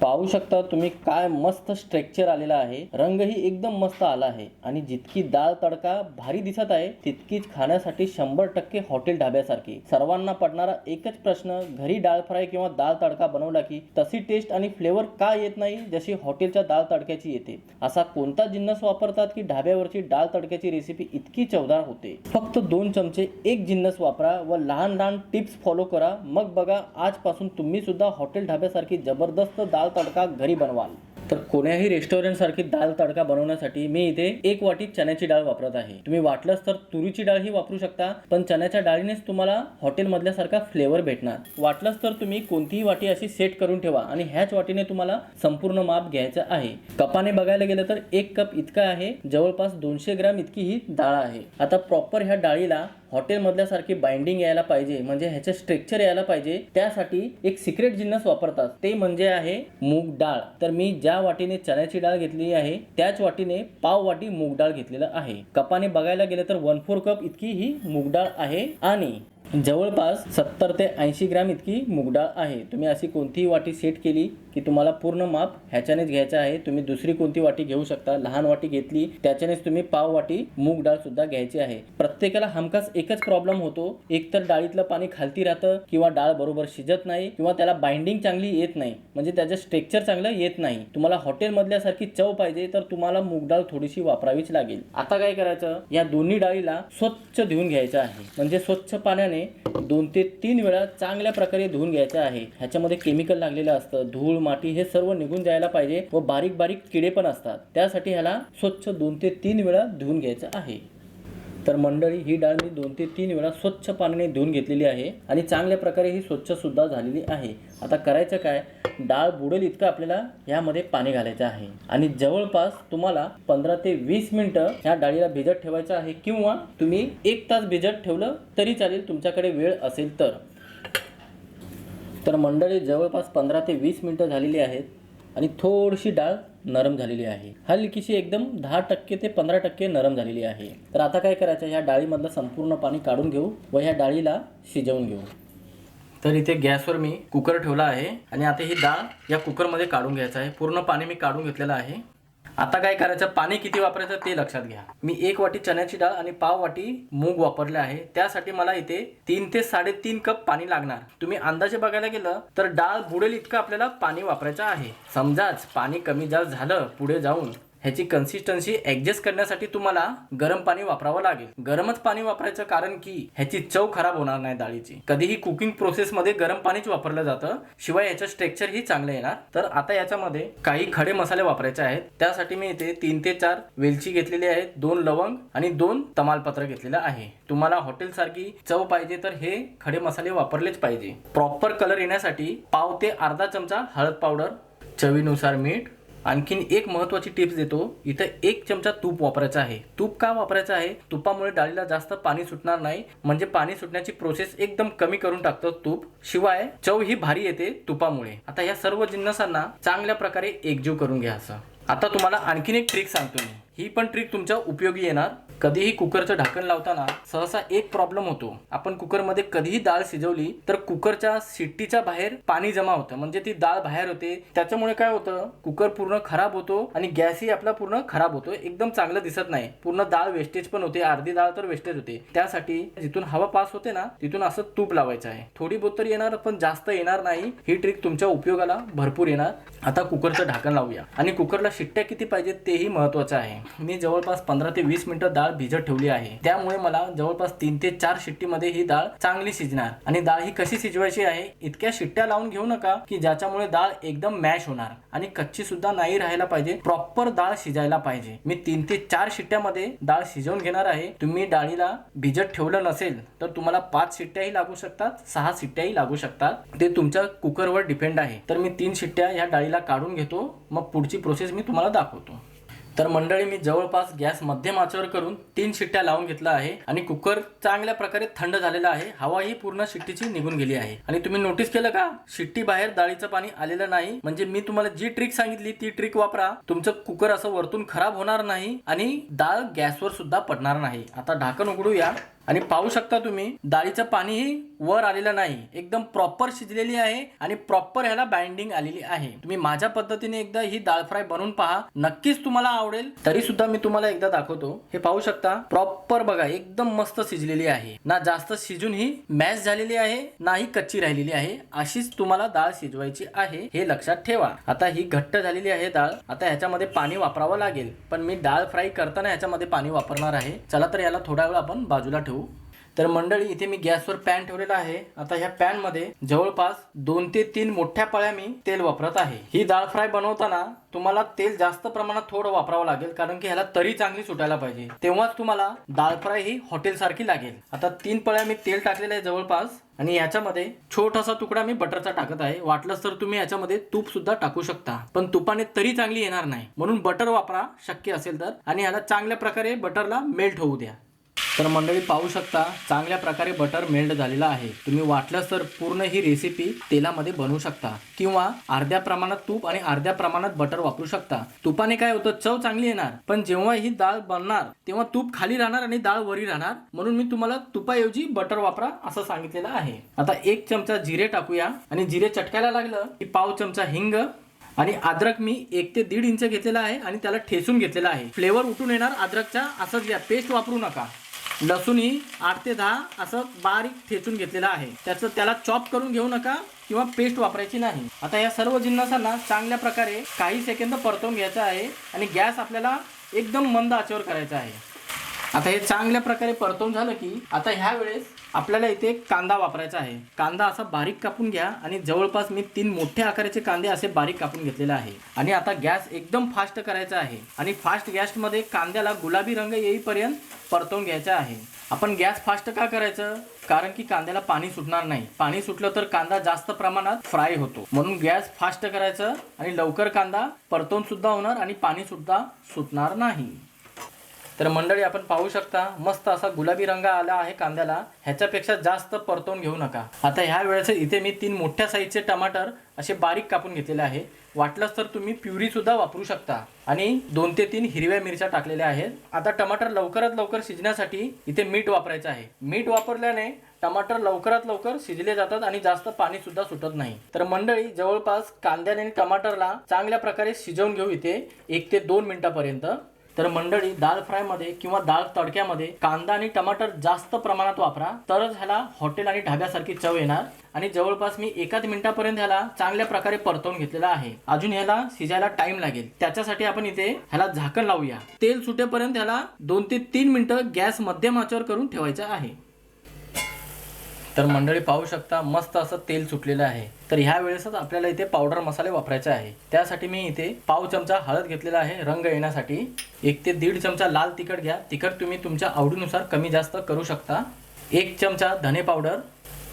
पाहू शकता तुम्ही काय मस्त स्ट्रेक्चर आलेला आहे. रंगही एकदम मस्त आला आहे. आणि जितकी डाळ तडका भारी दिसत आहे तितकीच खाण्यासाठी शंभर टक्के हॉटेल ढाब्यासारखी. सर्वांना पडणारा एकच प्रश्न घरी डाळ फ्राय किंवा डाळ तडका बनवला की तशी टेस्ट आणि फ्लेवर का येत नाही जशी हॉटेलच्या डाळ तडक्याची येते. असा कोणता जिन्नस वापरतात की ढाब्यावरची डाळ तडक्याची रेसिपी इतकी चवदार होते? फक्त दोन चमचे एक जिन्नस वापरा व लहान लहान टिप्स फॉलो करा. मग बघा आजपासून तुम्ही सुद्धा हॉटेल ढाब्यासारखी जबरदस्त डाळ तडका घरी बनवाल. तर कोण्याही रेस्टॉरंट सारखी तडका बनवण्यासाठी मी इथे एक वाटी चण्याची डाळ वापरत आहे. तुम्ही वाटलंच तर तुरीची डाळ ही वापरू शकता पण चण्याच्या डाळीनेच तुम्हाला हॉटेलमधल्यासारखा फ्लेवर भेटणार. वाटलंच तर तुम्ही कोणतीही वाटी अशी सेट करून ठेवा आणि ह्याच वाटीने तुम्हाला संपूर्ण माप घ्यायचं आहे. कपाने बघायला गेलं तर एक कप इतका आहे जवळपास दोनशे ग्राम इतकी ही डाळ आहे. आता प्रॉपर ह्या डाळीला हॉटेलमधल्यासारखी बाइंडिंग यायला पाहिजे म्हणजे ह्याचं स्ट्रक्चर यायला पाहिजे त्यासाठी एक सिक्रेट जिन्नस वापरतात. ते म्हणजे आहे मूग डाळ. तर मी ज्या वाटीने चण्याची डाळ घेतलेली आहे. त्याच वाटीने पाव वाटी मूग डाळ घेतलेला आहे. कपाने बघायला गेलं तर वन फोर कप इतकी ही मूग डाळ आहे. आणि जवळपास सत्तर ते ऐंशी ग्रॅम इतकी मूगडाळ आहे. तुम्ही अशी कोणतीही वाटी सेट केली की तुम्हाला पूर्ण माप ह्याच्यानेच घ्यायचं आहे. तुम्ही दुसरी कोणती वाटी घेऊ शकता. लहान वाटी घेतली त्याच्यानेच तुम्ही पाव वाटी मूग डाळ सुद्धा घ्यायची आहे. प्रत्येकाला हमखास एकच प्रॉब्लेम होतो. एक तर डाळीतलं पाणी खालती राहतं किंवा डाळ बरोबर शिजत नाही किंवा त्याला बाइंडिंग चांगली येत नाही. म्हणजे त्याचं स्ट्रेक्चर चांगलं येत नाही. तुम्हाला हॉटेलमधल्यासारखी चव पाहिजे तर तुम्हाला मूग डाळ थोडीशी वापरावीच लागेल. आता काय करायचं? या दोन्ही डाळीला स्वच्छ धुवून घ्यायचं आहे. म्हणजे स्वच्छ पाण्याने दोन ते तीन वेळा चांगल्या प्रकारे धुवून घ्यायचं आहे. ह्याच्यामध्ये केमिकल लागलेलं असतं धूळ माती हे सर्व निघून जायला पाहिजे व बारीक बारीक किडे पण असतात. त्यासाठी ह्याला स्वच्छ दोन ते तीन वेळा धुवून घ्यायचं आहे. तर मंडळी ही डाळ मी दोन ते तीन वेळा स्वच्छ पाण्याने धुवून घेतलेली आहे आणि चांगल्या प्रकारे ही स्वच्छसुद्धा झालेली आहे. आता करायचं काय? डाळ बुडेल इतकं आपल्याला ह्यामध्ये पाणी घालायचं आहे. आणि जवळपास तुम्हाला पंधरा ते वीस मिनटं ह्या डाळीला भिजत ठेवायचं आहे किंवा तुम्ही एक तास भिजत ठेवलं तरी चालेल तुमच्याकडे वेळ असेल तर. तर मंडळी जवळपास पंधरा ते वीस मिनटं झालेली आहेत आणि थोडीशी डाळ नरम झालेली आहे. हलकीशी एकदम दहा टक्के ते पंधरा टक्के नरम झालेली आहे. तर आता काय करायचं? ह्या डाळीमधलं संपूर्ण पाणी काढून घेऊ व ह्या डाळीला शिजवून घेऊ. तर इथे गॅसवर मी कुकर ठेवला आहे आणि आता ही डाळ या कुकरमध्ये काढून घ्यायचं आहे. पूर्ण पाणी मी काढून घेतलेलं आहे. आता काय करायचं? पाणी किती वापरायचं ते लक्षात घ्या. मी एक वाटी चण्याची डाळ आणि पाव वाटी मूग वापरले आहे. त्यासाठी मला इथे तीन ते साडेतीन कप पाणी लागणार. तुम्ही अंदाजे बघायला गेलं तर डाळ बुडेल इतकं आपल्याला पाणी वापरायचं आहे. समजाच पाणी कमी जास्त झालं पुढे जाऊन ह्याची कन्सिस्टन्सी ऍडजस्ट करण्यासाठी तुम्हाला गरम पाणी वापरावं लागेल. गरमच पाणी वापरायचं कारण की ह्याची चव खराब होणार नाही डाळीची. कधीही कुकिंग प्रोसेस मध्ये गरम पाणीच वापरलं जातं शिवाय याचं स्ट्रक्चर ही चांगलं येणार. तर आता याच्यामध्ये काही खडे मसाले वापरायचे आहेत. त्यासाठी मी इथे तीन ते चार वेलची घेतलेली आहेत दोन लवंग आणि दोन तमालपत्र घेतलेलं आहे. तुम्हाला हॉटेल सारखी चव पाहिजे तर हे खडे मसाले वापरलेच पाहिजे. प्रॉपर कलर येण्यासाठी पाव ते अर्धा चमचा हळद पावडर चवीनुसार मीठ आणखीन एक महत्वाची टिप्स देतो. इथं एक चमचा तूप वापरायचा आहे. तूप का वापरायचं आहे? तुपामुळे डाळीला जास्त पाणी सुटणार नाही. म्हणजे पाणी सुटण्याची प्रोसेस एकदम कमी करून टाकतं तूप. शिवाय चव ही भारी येते तुपामुळे. आता या सर्व जिन्नसांना चांगल्या प्रकारे एकजीव करून घ्या असं. आता तुम्हाला आणखीन एक ट्रिक सांगतो मी. ही पण ट्रिक तुमच्या उपयोगी येणार. कधीही कुकरचं ढाकण लावताना सहसा एक प्रॉब्लेम होतो. आपण कुकरमध्ये कधीही डाळ शिजवली तर कुकरच्या शिट्टीच्या बाहेर पाणी जमा होतं. म्हणजे ती डाळ बाहेर होते. त्याच्यामुळे काय होतं? कुकर पूर्ण खराब होतो आणि गॅसही आपला पूर्ण खराब होतो. एकदम चांगलं दिसत नाही. पूर्ण डाळ वेस्टेज पण होते. अर्धी डाळ तर वेस्टेज होते. त्यासाठी जिथून हवा पास होते ना तिथून असं तूप लावायचं आहे. थोडी बहुत तर येणार पण जास्त येणार नाही. ही ट्रिक तुमच्या उपयोगाला भरपूर येणार. आता कुकरचं ढाकण लावूया. आणि कुकरला शिट्ट्या किती पाहिजेत तेही महत्वाचं आहे. मी जवळपास पंधरा ते वीस मिनिटं डाळ भिजत ठेवली आहे. त्यामुळे मला जवळपास तीन ते चार शिट्टीमध्ये ही डाळ चांगली शिजणार. आणि डाळ ही कशी शिजवायची आहे इतक्या शिट्ट्या लावून घेऊ नका की ज्याच्यामुळे डाळ एकदम मॅश होणार. आणि कच्ची सुद्धा नाही राहायला पाहिजे प्रॉपर डाळ शिजायला पाहिजे. मी तीन ते चार शिट्ट्यामध्ये डाळ शिजवून घेणार आहे. तुम्ही डाळीला भिजत ठेवलं नसेल तर तुम्हाला पाच शिट्ट्याही लागू शकतात सहा शिट्ट्याही लागू शकतात. ते तुमच्या कुकरवर डिपेंड आहे. तर मी तीन शिट्ट्या ह्या डाळीला काढून घेतो. मग पुढची प्रोसेस मी तुम्हाला दाखवतो. तर मंडळी मी जवळपास गॅस मध्यम आचेवर करून तीन शिट्ट्या लावून घेतला आहे आणि कुकर चांगल्या प्रकारे थंड झालेला आहे. हवा ही पूर्ण शिट्टीची निघून गेली आहे. आणि तुम्ही नोटीस केलं का? शिट्टी बाहेर डाळीचं पाणी आलेलं नाही. म्हणजे मी तुम्हाला जी ट्रिक सांगितली ती ट्रिक वापरा. तुमचं कुकर असं वरतून खराब होणार नाही आणि डाळ गॅसवर सुद्धा पडणार नाही. आता ढाकण उघडूया. आणि पाहू शकता तुम्ही डाळीचं पाणीही वर आलेलं नाही. एकदम प्रॉपर शिजलेली आहे आणि प्रॉपर ह्याला बाइंडिंग आलेली आहे. तुम्ही माझ्या पद्धतीने एकदा ही डाळ फ्राय बनवून पहा. नक्कीच तुम्हाला आवडेल. तरी सुद्धा मी तुम्हाला एकदा दाखवतो. हे पाहू शकता प्रॉपर बघा एकदम मस्त शिजलेली आहे. ना जास्त शिजून ही मॅश झालेली आहे नाही कच्ची राहिलेली आहे. अशीच तुम्हाला डाळ शिजवायची आहे हे लक्षात ठेवा. आता ही घट्ट झालेली आहे डाळ. आता ह्याच्यामध्ये पाणी वापरावं लागेल. पण मी डाळ फ्राय करताना ह्याच्यामध्ये पाणी वापरणार आहे. चला तर याला थोडा वेळ आपण बाजूला ठेवू. तर मंडळी इथे मी गॅसवर पॅन ठेवलेला आहे. आता ह्या पॅनमध्ये जवळपास दोन ते तीन मोठ्या पळ्या मी तेल वापरत आहे. ही डाळ फ्राय बनवताना तुम्हाला तेल जास्त प्रमाणात थोडं वापरावं लागेल कारण की ह्याला तरी चांगली सुटायला पाहिजे. तेव्हाच तुम्हाला डाळ फ्राय ही हॉटेल सारखी लागेल. आता तीन पळ्या मी तेल टाकलेलं आहे जवळपास आणि याच्यामध्ये छोटासा तुकडा मी बटरचा टाकत आहे. वाटलंच तर तुम्ही याच्यामध्ये तूप सुद्धा टाकू शकता पण तुपाने तरी चांगली येणार नाही. म्हणून बटर वापरा शक्य असेल तर. आणि ह्याला चांगल्या प्रकारे बटरला मेल्ट होऊ द्या. तर मंडळी पाहू शकता चांगल्या प्रकारे बटर मेल्ट झालेला आहे. तुम्ही वाटलंच तर पूर्ण ही रेसिपी तेलामध्ये बनवू शकता. किंवा अर्ध्या प्रमाणात तूप आणि अर्ध्या प्रमाणात बटर वापरू शकता. तुपाने काय होतं चव चांगली येणार पण जेव्हा ही डाळ बनणार तेव्हा तूप खाली राहणार आणि डाळ वरी राहणार. म्हणून मी तुम्हाला तुपाऐवजी बटर वापरा असं सांगितलेलं आहे. आता एक चमचा जिरे टाकूया. आणि जिरे चटकायला लागलं की पाव चमचा हिंग आणि अद्रक मी एक ते दीड इंच घेतलेला आहे आणि त्याला ठेसून घेतलेला आहे. फ्लेवर उठून येणार अद्रकचा असंच घ्या. पेस्ट वापरू नका. लसूण ही आठ ते दहा असं बारीक ठेचून घेतलेलं आहे. त्याचं त्याला चॉप करून घेऊ नका किंवा पेस्ट वापरायची नाही. आता या सर्व जिन्नसांना चांगल्या प्रकारे काही सेकंद परतवून घ्यायचा आहे आणि गॅस आपल्याला एकदम मंद आचेवर करायचा आहे. आता हे चांगल्या प्रकारे परतवून झालं की आता ह्या वेळेस आपल्याला इथे कांदा वापरायचा आहे. कांदा असा बारीक कापून घ्या आणि जवळपास मी तीन मोठ्या आकाराचे कांदे असे बारीक कापून घेतलेले आहे. आणि आता गॅस एकदम फास्ट करायचा आहे. आणि फास्ट गॅसमध्ये कांद्याला गुलाबी रंग येईपर्यंत परतवून घ्यायचा आहे. आपण गॅस फास्ट का करायचं? कारण की कांद्याला पाणी सुटणार नाही. पाणी सुटलं तर कांदा जास्त प्रमाणात फ्राय होतो. म्हणून गॅस फास्ट करायचं आणि लवकर कांदा परतवून सुद्धा होणार आणि पाणी सुद्धा सुटणार नाही. तर मंडळी आपण पाहू शकता मस्त असा गुलाबी रंग आला आहे कांद्याला. ह्याच्यापेक्षा जास्त परतवून घेऊ नका. आता ह्या वेळेस इथे मी तीन मोठ्या साईजचे टमाटर असे बारीक कापून घेतलेले आहे. वाटलंच तर तुम्ही प्युरी सुद्धा वापरू शकता. आणि दोन ते तीन हिरव्या मिरच्या टाकलेल्या आहेत. आता टमाटर लवकरात लवकर शिजण्यासाठी इथे मीठ वापरायचं आहे. मीठ वापरल्याने टमाटर लवकरात लवकर शिजले जातात आणि जास्त पाणी सुद्धा सुटत नाही. तर मंडळी जवळपास कांद्याने आणि टमाटरला चांगल्या प्रकारे शिजवून घेऊ इथे एक ते दोन मिनिटापर्यंत. तर मंडळी दाल फ्रायमध्ये किंवा दाल तडक्यामध्ये कांदा आणि टमाटर जास्त प्रमाणात वापरा तरच ह्याला हॉटेल आणि ढाब्यासारखी चव येणार. आणि जवळपास मी एकाच मिनिटापर्यंत ह्याला चांगल्या प्रकारे परतवून घेतलेला आहे. अजून ह्याला शिजायला टाइम लागेल. त्याच्यासाठी आपण इथे ह्याला झाकण लावूया. तेल सुटेपर्यंत ह्याला दोन ते तीन मिनिटं गॅस मध्यम आचेवर करून ठेवायचं आहे. तर मंडळी पाहू शकता मस्त असं तेल सुटलेलं आहे. तर ह्या वेळेसच आपल्याला इथे पावडर मसाले वापरायचे आहे. त्यासाठी मी इथे पाव चमचा हळद घेतलेला आहे रंग येण्यासाठी. एक ते दीड चमचा लाल तिखट घ्या. तिखट तुम्ही तुमच्या आवडीनुसार कमी जास्त करू शकता. एक चमचा धने पावडर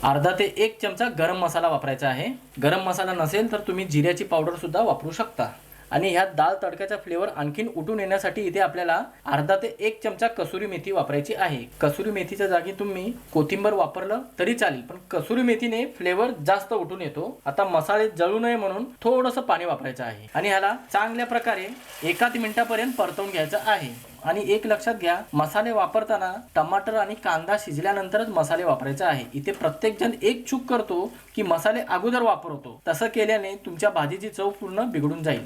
अर्धा ते एक चमचा गरम मसाला वापरायचा आहे. गरम मसाला नसेल तर तुम्ही जिऱ्याची पावडरसुद्धा वापरू शकता. आणि ह्या दाल तडक्याचा फ्लेवर आणखीन उठून येण्यासाठी इथे आपल्याला अर्धा ते एक चमचा कसुरी मेथी वापरायची आहे. कसुरी मेथीच्या जागी तुम्ही कोथिंबर वापरलं तरी चालेल पण कसुरी मेथीने फ्लेवर जास्त उठून येतो. आता मसाले जळू नये म्हणून थोडंसं पाणी वापरायचं आहे. आणि ह्याला चांगल्या प्रकारे एकाच मिनिटापर्यंत परतवून घ्यायचं आहे. आणि एक लक्षात घ्या मसाले वापरताना टमाटर आणि कांदा शिजल्यानंतरच मसाले वापरायचे आहे. इथे प्रत्येक जण एक चूक करतो की मसाले अगोदर वापरतो. तसं केल्याने तुमच्या भाजीची चव पूर्ण बिघडून जाईल.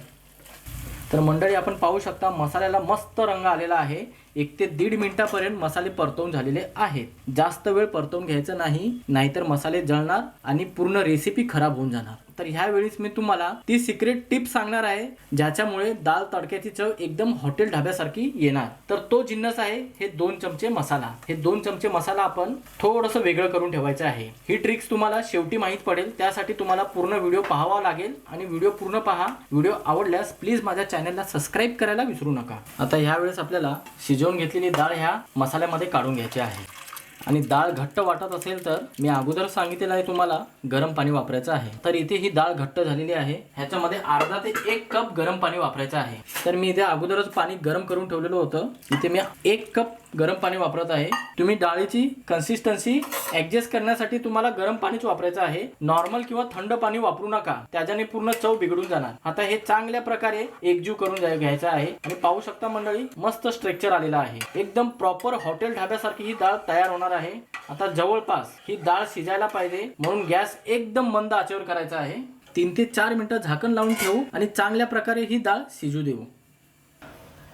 तर मंडळी आपण पाहू शकता मसाल्याला मस्त रंग आलेला आहे. एक ते दीड मिनिटापर्यंत मसाले परतवून झालेले आहेत. जास्त वेळ परतवून घ्यायचं नाही नाहीतर मसाले जळणार आणि पूर्ण रेसिपी खराब होऊन जाणार. तर ह्या वेळेस मी तुम्हाला ती सिक्रेट टिप सांगणार आहे ज्याच्यामुळे दाल तडक्याची चव एकदम हॉटेल ढाब्यासारखी येणार. तर तो जिन्नस आहे हे दोन चमचे मसाला. हे दोन चमचे मसाला आपण थोडंसं वेगळं करून ठेवायचं आहे. ही ट्रिक्स तुम्हाला शेवटी माहीत पडेल त्यासाठी तुम्हाला पूर्ण व्हिडिओ पाहावा लागेल. आणि व्हिडिओ पूर्ण पहा. व्हिडिओ आवडल्यास प्लीज माझ्या चॅनलला सबस्क्राईब करायला विसरू नका. आता ह्या वेळेस आपल्याला शिजवून घेतलेली डाळ ह्या मसाल्यामध्ये काढून घ्यायची आहे. आणि डाळ घट्ट वाटत असेल तर मी अगोदर सांगितलेलं आहे तुम्हाला गरम पाणी वापरायचं आहे. तर इथे ही डाळ घट्ट झालेली आहे. ह्याच्यामध्ये अर्धा ते एक कप गरम पाणी वापरायचं आहे. तर मी इथे अगोदरच पाणी गरम करून ठेवलेलं होतं. इथे मी एक कप गरम पाणी वापरत आहे. तुम्ही डाळीची कन्सिस्टन्सी ऍडजस्ट करण्यासाठी तुम्हाला गरम पाणीच वापरायचं आहे. नॉर्मल किंवा थंड पाणी वापरू नका. त्याच्याने पूर्ण चव बिघडून जाणार. आता हे चांगल्या प्रकारे एकजीव करून घ्यायचं आहे. आणि पाहू शकता मंडळी मस्त स्ट्रक्चर आलेला आहे. एकदम प्रॉपर हॉटेल ढाब्यासारखी ही डाळ तयार होणार आहे. आता जवळपास ही डाळ शिजायला पाहिजे. म्हणून गॅस एकदम मंद आचेवर करायचा आहे. तीन ते चार मिनिटं झाकण लावून ठेवू आणि चांगल्या प्रकारे ही डाळ शिजू देऊ.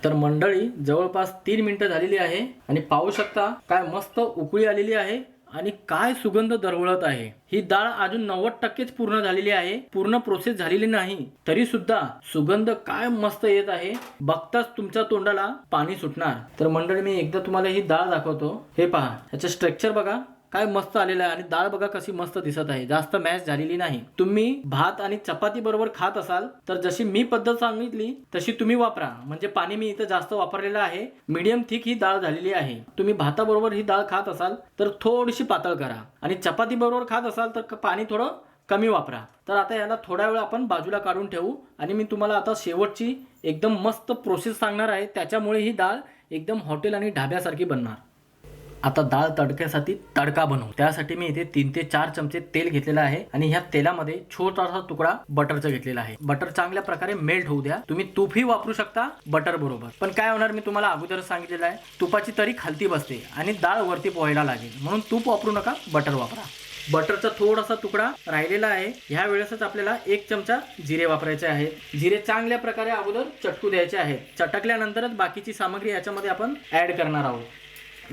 तर मंडळी जवळपास तीन मिनिटं झालेली आहे आणि पाहू शकता काय मस्त उकळी आलेली आहे आणि काय सुगंध दरवळत आहे. ही डाळ अजून नव्वद टक्केच पूर्ण झालेली आहे. पूर्ण प्रोसेस झालेली नाही. तरी सुद्धा सुगंध काय मस्त येत आहे. बघताच तुमच्या तोंडाला पाणी सुटणार. तर मंडळी मी एकदा तुम्हाला ही डाळ दाखवतो. हे पहा याचं स्ट्रक्चर बघा. काय मस्त आलेलं आहे आणि डाळ बघा कशी मस्त दिसत आहे. जास्त मॅच झालेली नाही. तुम्ही भात आणि चपाती बरोबर खात असाल तर जशी मी पद्धत सांगितली तशी तुम्ही वापरा. म्हणजे पाणी मी इथं जास्त वापरलेलं आहे. मीडियम थिक ही डाळ झालेली आहे. तुम्ही भाताबरोबर ही डाळ खात असाल तर थोडीशी पातळ करा. आणि चपाती बरोबर खात असाल तर पाणी थोडं कमी वापरा. तर आता याला थोड्या वेळ आपण बाजूला काढून ठेवू. आणि मी तुम्हाला आता शेवटची एकदम मस्त प्रोसेस सांगणार आहे. त्याच्यामुळे ही डाळ एकदम हॉटेल आणि ढाब्यासारखी बनणार. आता डाळ तडक्यासाठी तडका बनवू. त्यासाठी मी इथे तीन ते चार चमचे तेल घेतलेलं आहे आणि ह्या तेलामध्ये छोटासा तुकडा बटरचा घेतलेला आहे. बटर चांगल्या प्रकारे मेल्ट होऊ द्या. तुम्ही तूपही वापरू शकता बटर बरोबर. पण काय होणार मी तुम्हाला अगोदर सांगितलेलं आहे तुपाची तरी खालती बसते आणि डाळ वरती पोहायला लागेल. म्हणून तूप वापरू नका बटर वापरा. बटरचा थोडासा तुकडा राहिलेला आहे. ह्या वेळेसच आपल्याला एक चमचा जिरे वापरायचे आहेत. जिरे चांगल्या प्रकारे अगोदर चटकू द्यायचे आहेत. चटकल्यानंतरच बाकीची सामग्री याच्यामध्ये आपण ऍड करणार आहोत.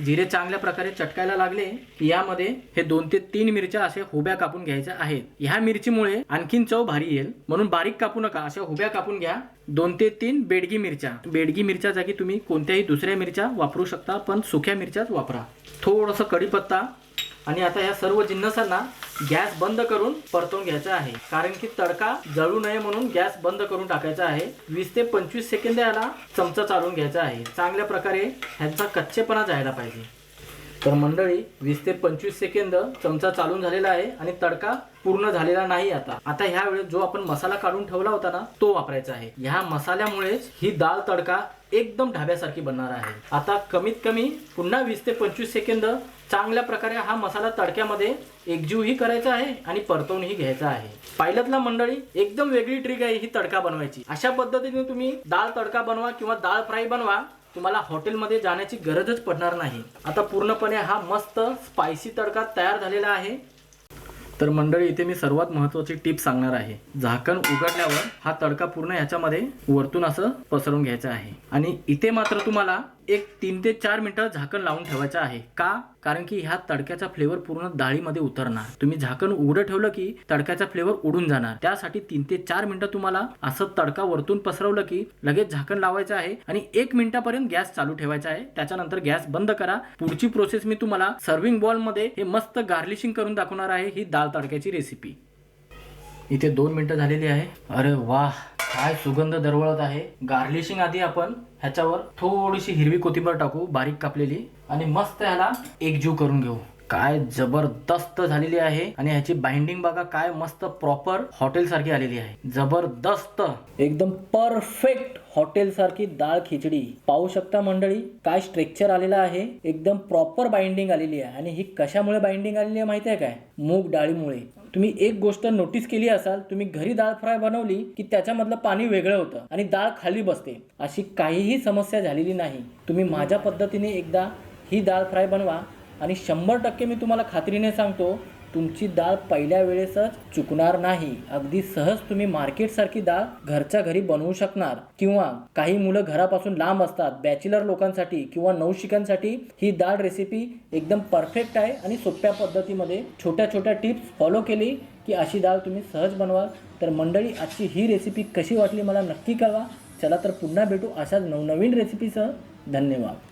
जिरे चांगल्या प्रकारे चटकायला लागले की यामध्ये हे दोन ते तीन मिरच्या असे हुब्या कापून घ्यायच्या आहेत. ह्या मिरचीमुळे आणखीन चव भारी येईल. म्हणून बारीक कापू नका अशा हुब्या कापून घ्या. दोन ते तीन बेडगी मिरच्या. बेडगी मिरच्या जागी तुम्ही कोणत्याही दुसऱ्या मिरच्या वापरू शकता पण सुक्या मिरच्याच वापरा. थोडंसं कढीपत्ता आणि आता या सर्व जिन्नसांना गॅस बंद करून परतवून घ्यायचा आहे. कारण की तडका जळू नये म्हणून गॅस बंद करून टाकायचा आहे. वीस ते पंचवीस सेकंद याला चमचा चालून घ्यायचा आहे. चांगल्या प्रकारे ह्यांचा कच्चेपणा जायला पाहिजे. तर मंडळी वीस ते पंचवीस सेकंद चमचा चालून झालेला आहे आणि तडका पूर्ण झालेला नाही आता. आता ह्या वेळेस जो आपण मसाला काढून ठेवला होता ना तो वापरायचा आहे. ह्या मसाल्यामुळेच ही दाल तडका एकदम ढाब्यासारखी बनणार आहे. आता कमीत कमी पुन्हा वीस ते पंचवीस सेकंद चांगल्या प्रकारे हा मसाला तडक्यामध्ये एकजीवही करायचा आहे आणि परतवूनही घ्यायचा आहे. पाहिलंतला मंडळी एकदम वेगळी ट्रिक आहे ही तडका बनवायची. अशा पद्धतीने तुम्ही डाळ तडका बनवा किंवा डाळ फ्राय बनवा तुम्हाला हॉटेलमध्ये जाण्याची गरजच पडणार नाही. आता पूर्णपणे हा मस्त स्पायसी तडका तयार झालेला आहे. तर मंडळी इथे मी सर्वात महत्वाची टिप सांगणार आहे. झाकण उघडल्यावर हा तडका पूर्ण ह्याच्यामध्ये वरतून असं पसरून घ्यायचा आहे. आणि इथे मात्र तुम्हाला एक तीन ते चार मिनिटं झाकण लावून ठेवायचं आहे. का? कारण की ह्या तडक्याचा फ्लेवर पूर्ण डाळीमध्ये उतरणार. तुम्ही झाकण उघडं ठेवलं की तडक्याचा फ्लेवर उडून जाणार. त्यासाठी तीन ते चार मिनिटं तुम्हाला असं तडका वरतून पसरवलं की लगेच झाकण लावायचं आहे आणि एक मिनिटापर्यंत गॅस चालू ठेवायचा आहे. त्याच्यानंतर गॅस बंद करा. पुढची प्रोसेस मी तुम्हाला सर्विंग बॉलमध्ये हे मस्त गार्लिशिंग करून दाखवणार आहे ही दाल तडक्याची रेसिपी इथे दोन मिनिटं झालेली आहे. अरे वा काय सुगंध दरवळत आहे. गार्लिशिंग आधी आपण ह्याच्यावर थोडीशी हिरवी कोथिंबीर टाकू बारीक कापलेली आणि मस्त ह्याला एकजीव करून घेऊ. काय जबरदस्त झालेली आहे आणि ह्याची बाइंडिंग बघा काय मस्त प्रॉपर हॉटेल सारखी आलेली आहे. जबरदस्त. एकदम परफेक्ट हॉटेल सारखी डाळ खिचडी. पाहू शकता मंडळी काय स्ट्रेक्चर आलेलं आहे. एकदम प्रॉपर बाइंडिंग आलेली आहे. आणि ही कशामुळे बाइंडिंग आलेली आहे माहिती आहे काय? मूग डाळीमुळे. तुम्ही एक गोष्ट नोटीस केली असाल तुम्ही घरी डाळ फ्राय बनवली की त्याच्यामधलं पाणी वेगळं होतं आणि डाळ खाली बसते. अशी काहीही समस्या झालेली नाही. तुम्ही माझ्या पद्धतीने एकदा ही डाळ फ्राय बनवा आणि शंभर टक्के मी तुम्हाला खात्रीने सांगतो तुमची डाळ पहिल्या वेळेसच चुकणार नाही. अगदी सहज तुम्ही मार्केटसारखी डाळ घरच्या घरी बनवू शकणार. किंवा काही मुलं घरापासून लांब असतात बॅचिलर लोकांसाठी किंवा नवशिकांसाठी ही डाळ रेसिपी एकदम परफेक्ट आहे आणि सोप्या पद्धतीमध्ये छोट्या छोट्या टिप्स फॉलो केली की अशी डाळ तुम्ही सहज बनवाल. तर मंडळी आजची ही रेसिपी कशी वाटली मला नक्की कळवा. चला तर पुन्हा भेटू अशाच नवनवीन रेसिपीसह धन्यवाद.